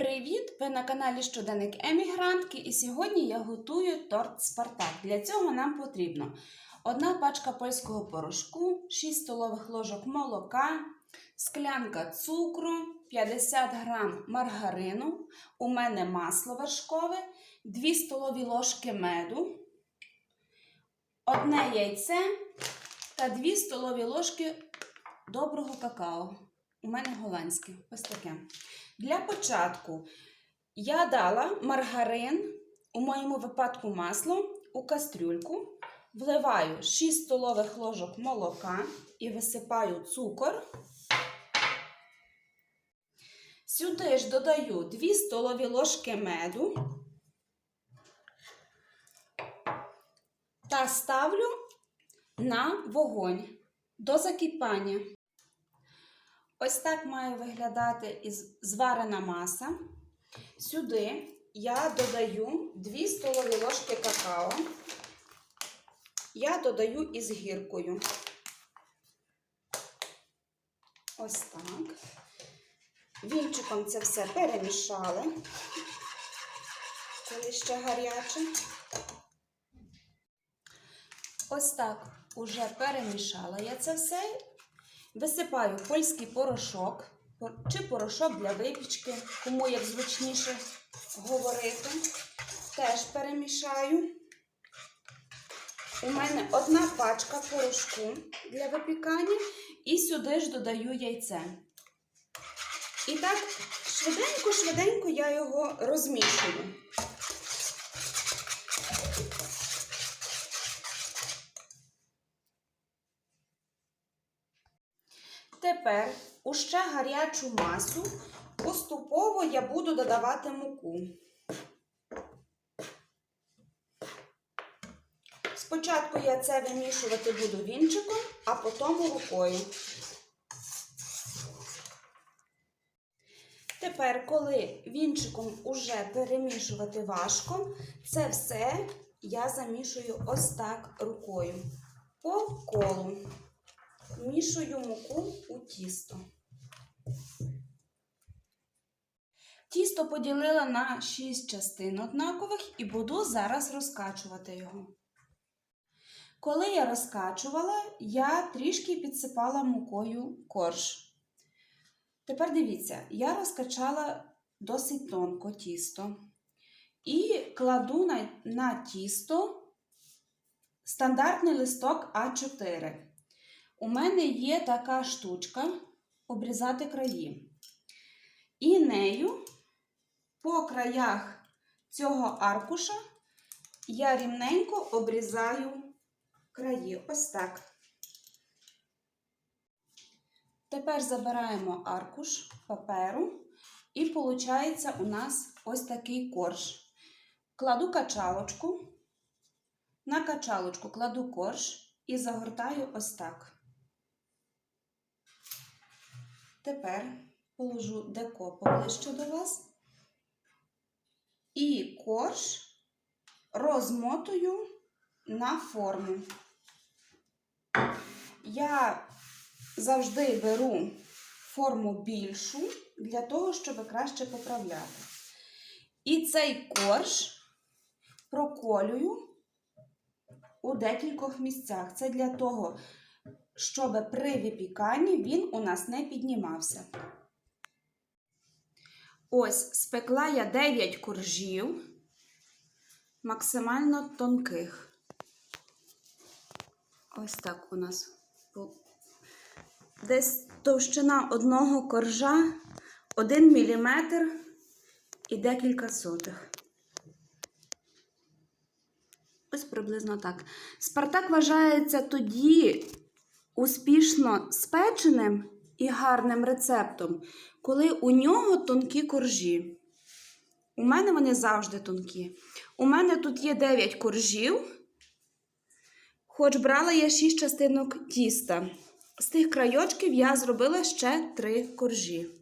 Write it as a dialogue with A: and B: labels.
A: Привіт! Ви на каналі Щоденник Емігрантки, і сьогодні я готую торт Спартак. Для цього нам потрібно одна пачка польського порошку, 6 столових ложок молока, склянка цукру, 50 грам маргарину, у мене масло вершкове, 2 столові ложки меду, одне яйце та 2 столові ложки доброго какао. У мене голландське. Ось таке. Для початку я дала маргарин, у моєму випадку масло, у кастрюльку, вливаю 6 столових ложок молока і висипаю цукор. Сюди ж додаю 2 столові ложки меду та ставлю на вогонь до закипання. Ось так має виглядати зварена маса. Сюди я додаю 2 столові ложки какао. Я додаю із гіркою. Ось так. Вінчиком це все перемішали, коли ще гаряче. Ось так уже перемішала я це все. Висипаю польський порошок чи порошок для випічки, кому як зручніше говорити. Теж перемішаю. У мене одна пачка порошку для випікання, і сюди ж додаю яйце. І так, швиденько-швиденько я його розмішую. Тепер у ще гарячу масу поступово я буду додавати муку. Спочатку я це вимішувати буду вінчиком, а потім рукою. Тепер, коли вінчиком уже перемішувати важко, це все я замішую ось так рукою по колу. Вмішую муку у тісто. Тісто поділила на 6 частин однакових і буду зараз розкачувати його. Коли я розкачувала, я трішки підсипала мукою корж. Тепер дивіться, я розкачала досить тонко тісто і кладу на, на тісто стандартний листок А4. У мене є така штучка обрізати краї. І нею по краях цього аркуша я рівненько обрізаю краї. Ось так. Тепер забираємо аркуш паперу, і виходить у нас ось такий корж. Кладу качалочку, на качалочку кладу корж і загортаю ось так. Тепер положу деко поближче до вас. І корж розмотую на форму. Я завжди беру форму більшу для того, щоб краще поправляти. І цей корж проколюю у декількох місцях. Це для того, щоб при випіканні він у нас не піднімався. Ось спекла я 9 коржів, максимально тонких. Ось так у нас. Десь товщина одного коржа 1 мм і декілька сотих. Ось приблизно так. Спартак вважається тоді успішно спеченим і гарним рецептом, коли у нього тонкі коржі. У мене вони завжди тонкі. У мене тут є 9 коржів, хоч брала я 6 частинок тіста. З тих крайочків я зробила ще 3 коржі.